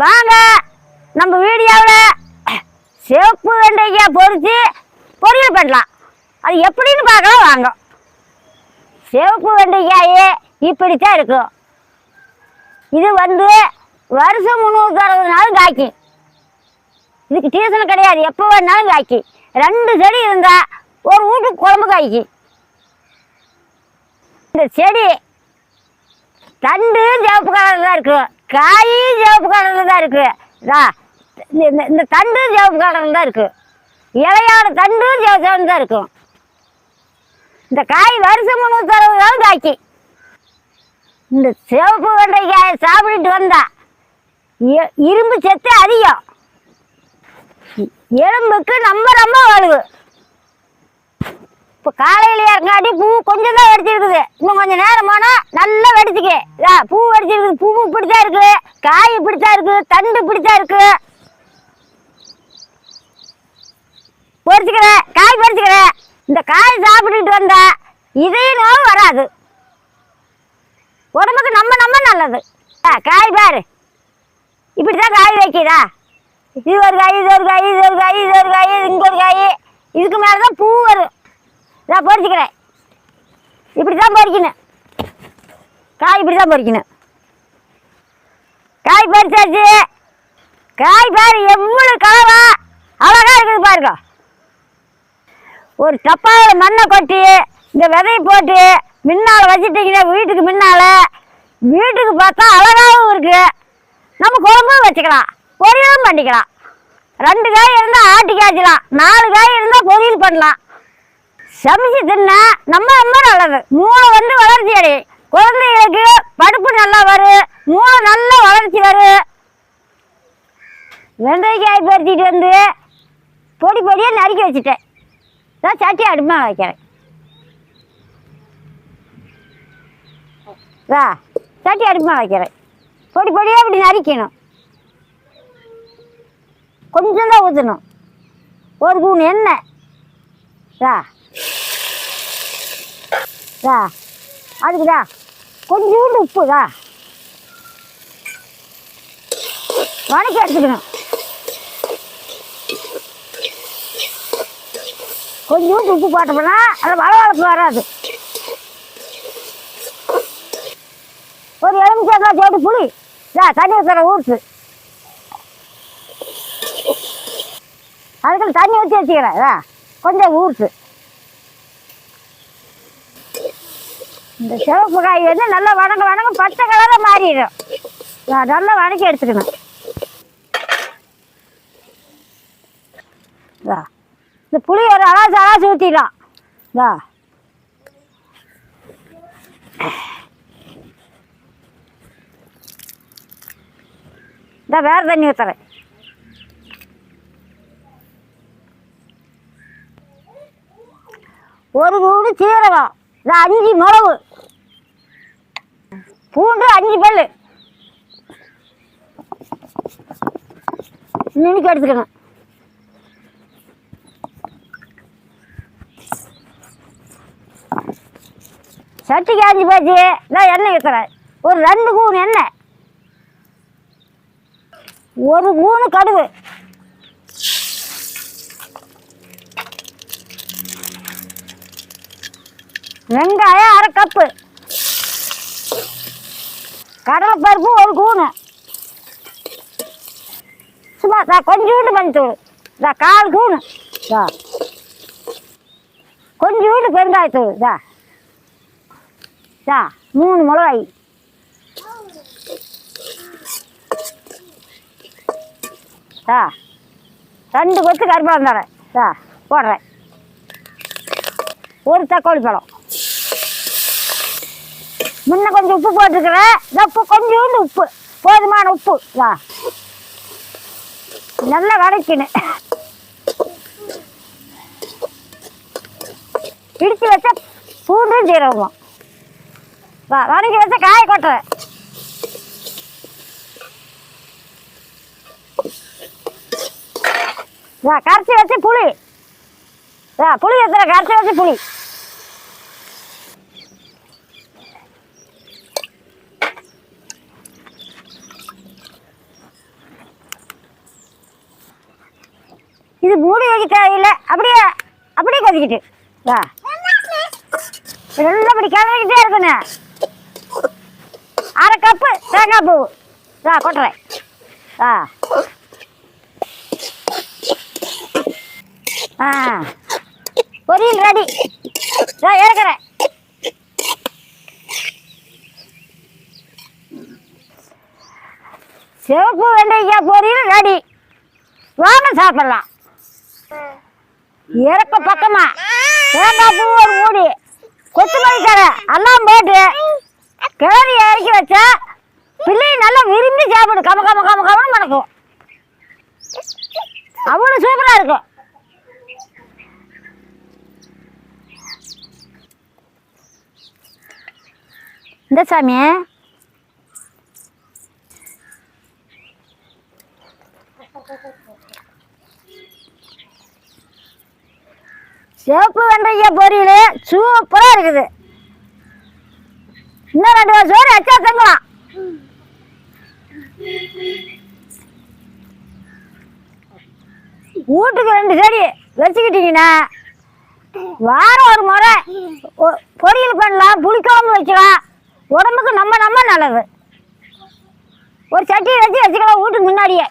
வாங்க நம்ம வீடியோவில் சிவப்பு வெண்டைக்காய் பொறிச்சு பொரியல் பண்ணலாம். அது எப்படின்னு பார்க்கலாம் வாங்க. சிவப்பு வெண்டைக்காய் இப்படித்தான் இருக்கும். இது வந்து வருஷம் முந்நூற்றி அறுபது நாள் காய்க்கும். இதுக்கு டீசன் கிடையாது எப்போ வேணாலும் காய்க்கும். ரெண்டு செடி இருந்தால் ஒரு வீட்டுக்கு குழம்பு காய்க்கும். இந்த செடி தண்டு சிவப்பு கலரில் தான் இருக்கும். காயும் சிவப்பு கலரில் தான் இருக்குது இதா, இந்த- இந்த- தண்டு சிவப்பு கலரில் தான் இருக்குது இலையோட தண்டு சிவப்பு தான் இருக்கும். இந்த காய் வருஷம் முந்நூற்றி அறுபது நாள் காய்க்கு இந்த சிவப்பு வெண்டைக்காயை சாப்பிட்டுட்டு வந்தா இரும்பு சத்து அதிகம். எலும்புக்கு ரொம்ப ரொம்ப வலுவு. இப்போ காலையில இறங்காட்டி பூ கொஞ்சம் தான் வெடிச்சிருக்குது. இன்னும் கொஞ்சம் நேரம் போனால் நல்லா வெடிச்சுக்கு. பூ வெடிச்சிருக்குது. பூ இப்படித்தான் இருக்கு. காய் இப்படித்தான் இருக்கு. தண்டு இப்படித்தான் இருக்கு. பொறிச்சுக்கிறேன் காய் பொறிச்சுக்கிறேன் இந்த காய் சாப்பிட்டுட்டு வந்தா இதே நோவு வராது. உடம்புக்கு நம்ம நம்ம நல்லது. ஆ, காய் பாரு. இப்படித்தான் காய் வைக்கிறா இது ஒரு காய் இது ஒரு காய் இது ஒரு காய் இது ஒரு காய் இங்கே ஒரு காய். இதுக்கு மேலே தான் பூ வரும். நான் பொறிச்சுக்கிறேன் இப்படி தான் பொறிக்கணும் காய் இப்படி தான் பொறிக்கணும் காய் பறிச்சாச்சு. காய் பாரு எவ்வளோ கலவா. அழகாக இருக்குது பாருங்க. ஒரு டப்பாவில் மண்ணை கொட்டி இந்த விதையை போட்டு முன்னால் வச்சுட்டிங்கன்னா வீட்டுக்கு முன்னால். வீட்டுக்கு பார்த்தா அழகாகவும் இருக்குது நம்ம குழம்பும் வச்சுக்கலாம். பொரியலும் பண்ணிக்கலாம். ரெண்டு காய் இருந்தால் ஆட்டி காய்ச்சலாம் நாலு காய் இருந்தால் பொரியல் பண்ணலாம். சமைச்சு தின்னா நம்ம ரொம்ப நல்லது. மூளை வந்து வளர்ச்சி அடையும் குழந்தைகளுக்கு படுப்பு நல்லா வரும் மூளை நல்லா வளர்ச்சி வரும் வெண்டைக்காய் பறிச்சிட்டு வந்து பொடி பொடியாக நறுக்கி வச்சுட்டேன். நான் சட்டி அடுமா வைக்கிறேன். வா சட்டி அடுமா வைக்கிறேன். பொடி பொடியாக இப்படி நறுக்கணும். கொஞ்சம் தான் ஊற்றணும் ஒரு கூண் எண்ணெய். வா. தா அதுக்குதா கொஞ்சோண்டு உப்புதா வணக்கி எடுத்துக்கணும். கொஞ்சோண்டு உப்பு போட்டோம்னா அது வளவளப்பு வராது. ஒரு எலுமிச்சா போட்டு புளி. தா தண்ணி ஊற்றுற ஊற்று அதுக்குள்ள தண்ணி ஊற்றி வச்சுக்கிறேன் இதா கொஞ்சம் ஊற்று இந்த சிவப்பு காய் வந்து நல்லா வணங்க வணங்க பச்சை கலரில் மாறிடும். நான் நல்லா வணக்கி எடுத்துக்கணும். வா. இந்த புளி ஒரு அலாசு அலாசு ஊற்றிடலாம் இதா இந்த வேறு தண்ணி ஊற்றுறேன் ஒரு மூணு சீரகம். இந்த அஞ்சு மிளகு பூண்டு அஞ்சு பல்லு. நினைக்க எடுத்துக்கணும். சட்டி காஞ்சி போச்சு நான் எண்ணெய் ஊற்றுறேன் ஒரு ரெண்டு கூணு எண்ணெய். ஒரு கூணு கடுகு. வெங்காயம் அரை கப்பு. கடலை பருப்பு ஒரு கூணு சும்மா நான் கொஞ்சோண்டு மஞ்சத்தூள். இதா கால் கூணு இதா கொஞ்சோண்டு பெருங்காயத்தூள். இதா இதா மூணு மிளகாய். ஆ ரெண்டு கொத்து கருப்பாக தரேன். ஆ போடுறேன். ஒரு தக்காளி பழம். முன்ன கொஞ்சம் உப்பு போட்டிருக்கிறேன். இந்த உப்பு கொஞ்சோண்டு உப்பு. போதுமான உப்பு. வா. நல்லா வதக்கணும் இடிச்சு வச்ச பூண்டும் சீரகமும். வா வதக்கி வச்ச காய கொட்டுறேன். வா கரைச்சி வச்சு புளி. வா புளி எத்தனை கரைச்சி வச்சு புளி. இது மூடி வைக்க அப்படியே அப்படியே கதிக்கிட்டு வா. நல்லபடி கிளறிக்கிட்டே இருக்கணும். அரை கப்பு தேங்காய் பூ. வா கொட்டுறேன். வா. ஆ. பொரியல் ரெடி வா இறக்குறேன். சிவப்பு வெண்டைக்காய் பொரியல் ரெடி வாங்க சாப்பிடலாம். இறக்க பக்கமா. தேங்காய் பூ ஒரு மூடி. கொத்தமல்லி தழை எல்லாம் போட்டு கிளறி இறக்கி வச்சா பிள்ளை நல்லா விரும்பி சாப்பிடும். கம கம கம கமன்னு மணக்கும் அவ்வளோ சூப்பராக இருக்கும். இந்த சாமி சிவப்பு வெண்டைக்காய் பொரியல் சூப்பராக இருக்குது. இன்னும் ரெண்டு வருஷம் சோறு எச்சா தங்கலாம். வீட்டுக்கு ரெண்டு செடி வச்சுக்கிட்டீங்கன்னா வாரம் ஒரு முறை பொரியல் பண்ணலாம் புளிக்காமல் வைக்கலாம் உடம்புக்கு நம்ம நம்ம நல்லது. ஒரு சட்டியை வச்சு வச்சுக்கலாம் வீட்டுக்கு முன்னாடியே.